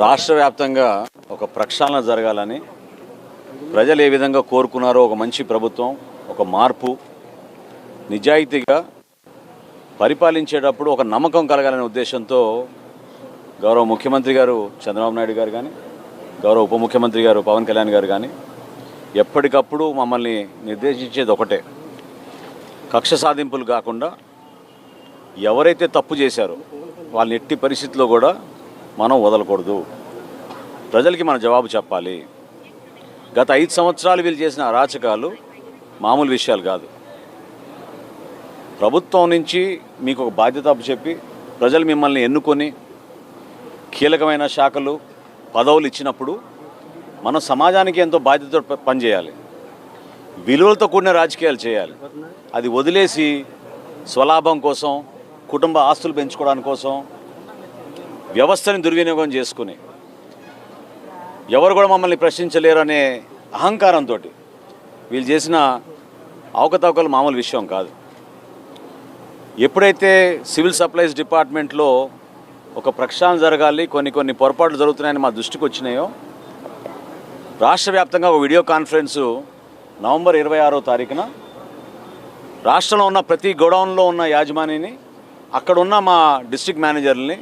రాష్ట్ర వ్యాప్తంగా ఒక ప్రక్షాళన జరగాలని ప్రజలు ఏ విధంగా కోరుకున్నారో ఒక మంచి ప్రభుత్వం ఒక మార్పు నిజాయితీగా పరిపాలించేటప్పుడు ఒక నమ్మకం కలగాలనే ఉద్దేశంతో గౌరవ ముఖ్యమంత్రి గారు చంద్రబాబు నాయుడు గారు కానీ గౌరవ ఉప ముఖ్యమంత్రి గారు పవన్ కళ్యాణ్ గారు కానీ ఎప్పటికప్పుడు మమ్మల్ని నిర్దేశించేది ఒకటే. కక్ష సాధింపులు కాకుండా ఎవరైతే తప్పు చేశారో వాళ్ళని ఎట్టి పరిస్థితిలో కూడా మనం వదలకూడదు. ప్రజలకి మన జవాబు చెప్పాలి. గత ఐదు సంవత్సరాలు వీళ్ళు చేసిన అరాచకాలు మామూలు విషయాలు కాదు. ప్రభుత్వం నుంచి మీకు ఒక బాధ్యత చెప్పి ప్రజలు మిమ్మల్ని ఎన్నుకొని కీలకమైన శాఖలు పదవులు ఇచ్చినప్పుడు మనం సమాజానికి ఎంతో బాధ్యతతో పనిచేయాలి. విలువలతో కూడిన రాజకీయాలు చేయాలి. అది వదిలేసి స్వలాభం కోసం కుటుంబ ఆస్తులు పెంచుకోవడానికి కోసం వ్యవస్థని దుర్వినియోగం చేసుకుని ఎవరు కూడా మమ్మల్ని ప్రశ్నించలేరు అనే అహంకారంతో వీళ్ళు చేసిన అవకతవకలు మామూలు విషయం కాదు. ఎప్పుడైతే సివిల్ సప్లైస్ డిపార్ట్మెంట్లో ఒక ప్రక్షాళన జరగాలి కొన్ని కొన్ని పొరపాట్లు జరుగుతున్నాయని మా దృష్టికి వచ్చినాయో రాష్ట్ర వ్యాప్తంగా ఒక వీడియో కాన్ఫరెన్సు నవంబర్ ఇరవై ఆరో తారీఖున రాష్ట్రంలో ఉన్న ప్రతి గోడౌన్లో ఉన్న యాజమానిని అక్కడున్న మా డిస్టిక్ మేనేజర్ని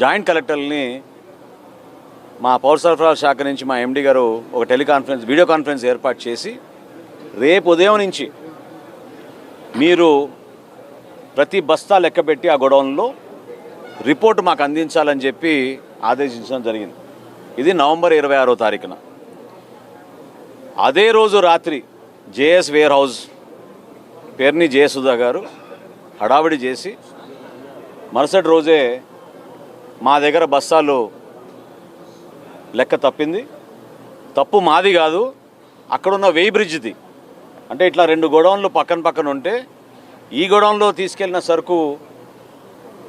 జాయింట్ కలెక్టర్ని మా పౌర సరఫరా శాఖ నుంచి మా ఎండి గారు ఒక టెలికాన్ఫరెన్స్ వీడియో కాన్ఫరెన్స్ ఏర్పాటు చేసి రేపు ఉదయం నుంచి మీరు ప్రతి బస్తా లెక్కబెట్టి ఆ గొడవల్లో రిపోర్ట్ మాకు అందించాలని చెప్పి ఆదేశించడం జరిగింది. ఇది నవంబర్ ఇరవై ఆరో తారీఖున. అదే రోజు రాత్రి JS warehouse Perni Jayasudha గారు హడావిడి చేసి మరుసటి రోజే మా దగ్గర బస్తాలు లెక్క తప్పింది. తప్పు మాది కాదు అక్కడున్న వెయ్యి బ్రిడ్జ్ది. అంటే ఇట్లా రెండు గోడౌన్లు పక్కన పక్కన ఉంటే ఈ గోడౌన్లో తీసుకెళ్ళిన సరుకు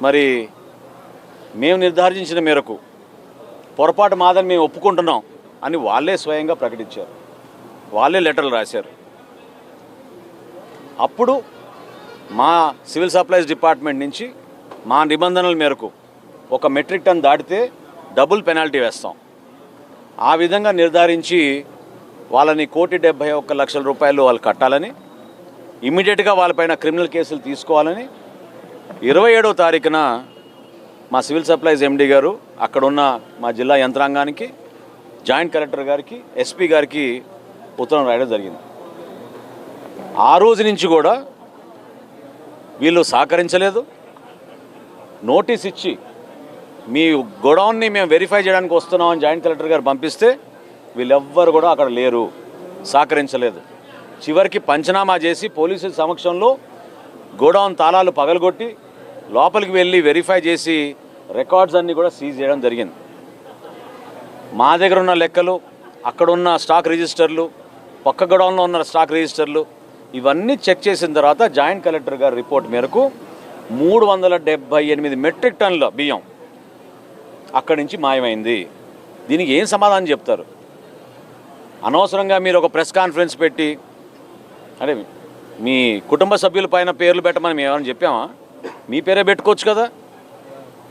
మరి మేము నిర్ధారించిన మేరకు పొరపాటు మాదని మేము ఒప్పుకుంటున్నాం అని వాళ్ళే స్వయంగా ప్రకటించారు. వాళ్ళే లెటర్లు రాశారు. అప్పుడు మా సివిల్ సప్లైస్ డిపార్ట్మెంట్ నుంచి మా నిబంధనల మేరకు ఒక మెట్రిక్ టన్ దాటితే డబుల్ పెనాల్టీ వేస్తాం. ఆ విధంగా నిర్ధారించి వాళ్ళని కోటి డెబ్బై ఒక్క లక్షల రూపాయలు వాళ్ళు కట్టాలని ఇమ్మీడియట్గా వాళ్ళపైన క్రిమినల్ కేసులు తీసుకోవాలని ఇరవై ఏడవ తారీఖున మా సివిల్ సప్లైస్ ఎండి గారు అక్కడున్న మా జిల్లా యంత్రాంగానికి జాయింట్ కలెక్టర్ గారికి ఎస్పీ గారికి ఉత్తరం రాయడం జరిగింది. ఆ రోజు నుంచి కూడా వీళ్ళు సహకరించలేదు. నోటీస్ ఇచ్చి మీ గొడౌన్ని మేము వెరిఫై చేయడానికి వస్తున్నామని జాయింట్ కలెక్టర్ గారు పంపిస్తే వీళ్ళెవ్వరు కూడా అక్కడ లేరు. సహకరించలేదు. చివరికి పంచనామా చేసి పోలీసుల సమక్షంలో గోడౌన్ తాళాలు పగలగొట్టి లోపలికి వెళ్ళి వెరిఫై చేసి రికార్డ్స్ అన్నీ కూడా సీజ్ చేయడం జరిగింది. మా దగ్గర ఉన్న లెక్కలు అక్కడున్న స్టాక్ రిజిస్టర్లు పక్క గోడౌన్లో ఉన్న స్టాక్ రిజిస్టర్లు ఇవన్నీ చెక్ చేసిన తర్వాత జాయింట్ కలెక్టర్ గారి రిపోర్ట్ మేరకు మూడు వందల డెబ్బై ఎనిమిది మెట్రిక్ టన్నుల బియ్యం అక్కడి నుంచి మాయమైంది. దీనికి ఏం సమాధానం చెప్తారు? అనవసరంగా మీరు ఒక ప్రెస్ కాన్ఫరెన్స్ పెట్టి అంటే మీ కుటుంబ సభ్యుల పైన పేర్లు పెట్టమని మేము ఏమైనా చెప్పామా? మీ పేరే పెట్టుకోవచ్చు కదా?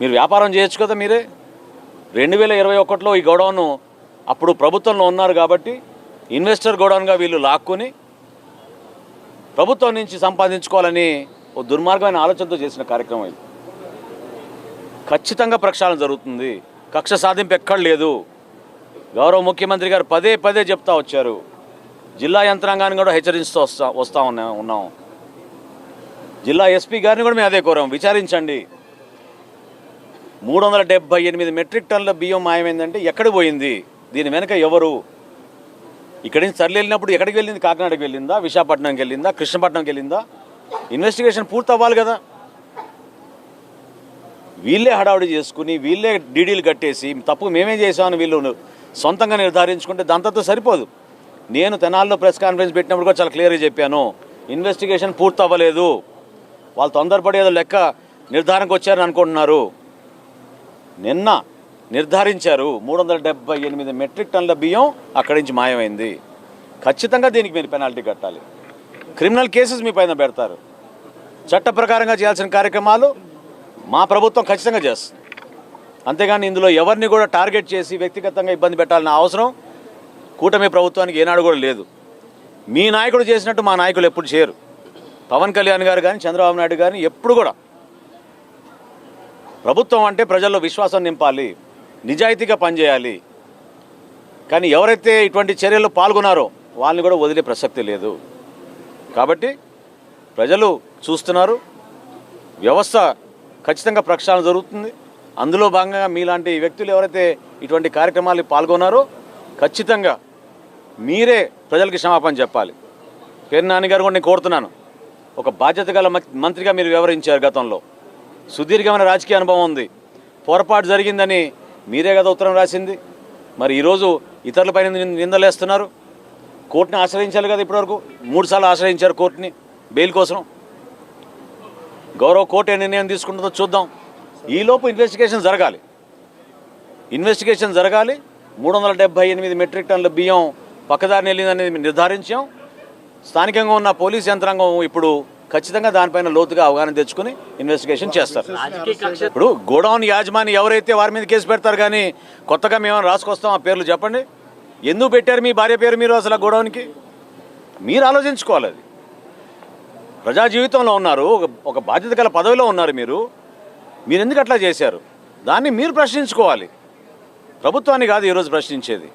మీరు వ్యాపారం చేయొచ్చు కదా మీరే? రెండు వేల ఇరవై ఒకటిలో ఈ గొడవను అప్పుడు ప్రభుత్వంలో ఉన్నారు కాబట్టి ఇన్వెస్టర్ గోడౌన్గా వీళ్ళు లాక్కొని ప్రభుత్వం నుంచి సంపాదించుకోవాలని ఓ దుర్మార్గమైన ఆలోచనతో చేసిన కార్యక్రమం ఇది. ఖచ్చితంగా ప్రక్షాళన జరుగుతుంది. కక్ష సాధింపు ఎక్కడ లేదు. గౌరవ ముఖ్యమంత్రి గారు పదే పదే చెప్తా వచ్చారు. జిల్లా యంత్రాంగాన్ని కూడా హెచ్చరిస్తూ వస్తా వస్తా ఉన్నా ఉన్నాం. జిల్లా ఎస్పీ గారిని కూడా మేము అదే కోరాం. విచారించండి. మూడు వందల డెబ్బై ఎనిమిది మెట్రిక్ టన్నుల బియ్యం మాయమైందంటే ఎక్కడ పోయింది? దీని వెనుక ఎవరు? ఇక్కడి నుంచి తరలి వెళ్ళినప్పుడు ఎక్కడికి వెళ్ళింది? కాకినాడకి వెళ్ళిందా? విశాఖపట్నంకి వెళ్ళిందా? కృష్ణపట్నంకి వెళ్ళిందా? ఇన్వెస్టిగేషన్ పూర్తి అవ్వాలి కదా. వీళ్ళే హడావుడి చేసుకుని వీళ్ళే డీడీలు కట్టేసి తప్పు మేమే చేసామని వీళ్ళు సొంతంగా నిర్ధారించుకుంటే దాంతో సరిపోదు. నేను తెనాల్లో ప్రెస్ కాన్ఫరెన్స్ పెట్టినప్పుడు కూడా చాలా క్లియర్గా చెప్పాను ఇన్వెస్టిగేషన్ పూర్తి అవ్వలేదు వాళ్ళు తొందరపడి ఏదో లెక్క నిర్ధారణకు వచ్చారని అనుకుంటున్నారు. నిన్న నిర్ధారించారు మూడు వందల డెబ్బై ఎనిమిది మెట్రిక్ టన్ల బియ్యం అక్కడి నుంచి మాయమైంది. ఖచ్చితంగా దీనికి మీరు పెనాల్టీ కట్టాలి. క్రిమినల్ కేసెస్ మీ పైన పెడతారు. చట్ట ప్రకారంగా చేయాల్సిన కార్యక్రమాలు మా ప్రభుత్వం ఖచ్చితంగా చేస్తుంది. అంతేగాని ఇందులో ఎవరిని కూడా టార్గెట్ చేసి వ్యక్తిగతంగా ఇబ్బంది పెట్టాలన్న అవసరం కూటమి ప్రభుత్వానికి ఏనాడు కూడా లేదు. మీ నాయకుడు చేసినట్టు మా నాయకులు ఎప్పుడు చేయరు. పవన్ కళ్యాణ్ గారు కానీ చంద్రబాబు నాయుడు కానీ ఎప్పుడు కూడా ప్రభుత్వం అంటే ప్రజల్లో విశ్వాసం నింపాలి నిజాయితీగా పనిచేయాలి. కానీ ఎవరైతే ఇటువంటి చర్యల్లో పాల్గొన్నారో వాళ్ళని కూడా వదిలే ప్రసక్తి లేదు. కాబట్టి ప్రజలు చూస్తున్నారు వ్యవస్థ ఖచ్చితంగా ప్రక్షాళన జరుగుతుంది. అందులో భాగంగా మీలాంటి వ్యక్తులు ఎవరైతే ఇటువంటి కార్యక్రమాలు పాల్గొన్నారో ఖచ్చితంగా మీరే ప్రజలకి క్షమాపణ చెప్పాలి. పేరు నాన్నగారు కూడా నేను కోరుతున్నాను. ఒక బాధ్యత గల మంత్రిగా మీరు వ్యవహరించారు గతంలో. సుదీర్ఘమైన రాజకీయ అనుభవం ఉంది. పొరపాటు జరిగిందని మీరే కదా ఉత్తరం రాసింది. మరి ఈరోజు ఇతరులపైన నిందలేస్తున్నారు. కోర్టుని ఆశ్రయించాలి కదా ఇప్పటివరకు. మూడుసార్లు ఆశ్రయించారు కోర్టుని. బెయిల్ కోసం. గౌరవ కోర్టు ఏ నిర్ణయం తీసుకుంటుందో చూద్దాం. ఈలోపు ఇన్వెస్టిగేషన్ జరగాలి. ఇన్వెస్టిగేషన్ జరగాలి. మూడు వందల డెబ్బై ఎనిమిది మెట్రిక్ టన్నుల బియ్యం పక్కదారిని వెళ్ళిందని నిర్ధారించాం. స్థానికంగా ఉన్న పోలీస్ యంత్రాంగం ఇప్పుడు ఖచ్చితంగా దానిపైన లోతుగా అవగాహన తెచ్చుకుని ఇన్వెస్టిగేషన్ చేస్తారు. ఇప్పుడు గోడౌన్ యాజమాని ఎవరైతే వారి మీద కేసు పెడతారు కానీ కొత్తగా మేము రాసుకొస్తాం ఆ పేర్లు చెప్పండి. ఎందుకు పెట్టారు మీ భార్య పేరు మీరు అసలు గోడౌన్కి? మీరు ఆలోచించుకోవాలి అది. ప్రజా జీవితంలో ఉన్నారు. ఒక బాధ్యత గల పదవిలో ఉన్నారు మీరు. మీరు ఎందుకు అట్లా చేశారు? దాన్ని మీరు ప్రశ్నించుకోవాలి. ప్రభుత్వాన్ని కాదు ఈరోజు ప్రశ్నించేది.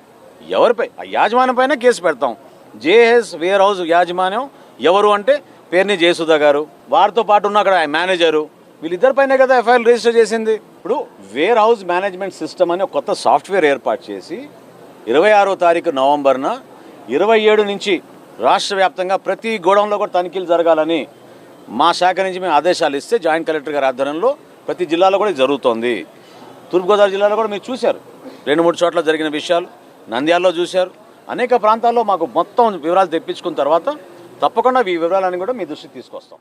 ఎవరిపై ఆ యాజమాన్యం పైన కేసు పెడతాం. జేఎస్ వేర్ హౌస్ యాజమాన్యం ఎవరు అంటే పేరుని జయసుధా గారు. వారితో పాటు ఉన్న అక్కడ మేనేజరు. వీళ్ళిద్దరిపైనే కదా ఎఫ్ఐఆర్ రిజిస్టర్ చేసింది. ఇప్పుడు వేర్ హౌస్ మేనేజ్మెంట్ సిస్టమ్ అని ఒక కొత్త సాఫ్ట్వేర్ ఏర్పాటు చేసి ఇరవై ఆరో తారీఖు నవంబర్న ఇరవై ఏడు నుంచి రాష్ట్ర వ్యాప్తంగా ప్రతి గోడౌన్లో కూడా తనిఖీలు జరగాలని మా శాఖ నుంచి మేము ఆదేశాలు ఇస్తే జాయింట్ కలెక్టర్ గారి ఆధ్వర్యంలో ప్రతి జిల్లాలో కూడా జరుగుతోంది. తూర్పుగోదావరి జిల్లాలో కూడా మీరు చూశారు. రెండు మూడు చోట్ల జరిగిన విషయాలు నంద్యాలలో చూశారు. అనేక ప్రాంతాల్లో మాకు మొత్తం వివరాలు తెప్పించుకున్న తర్వాత తప్పకుండా ఈ వివరాలన్నీ కూడా మీ దృష్టికి తీసుకొస్తాం.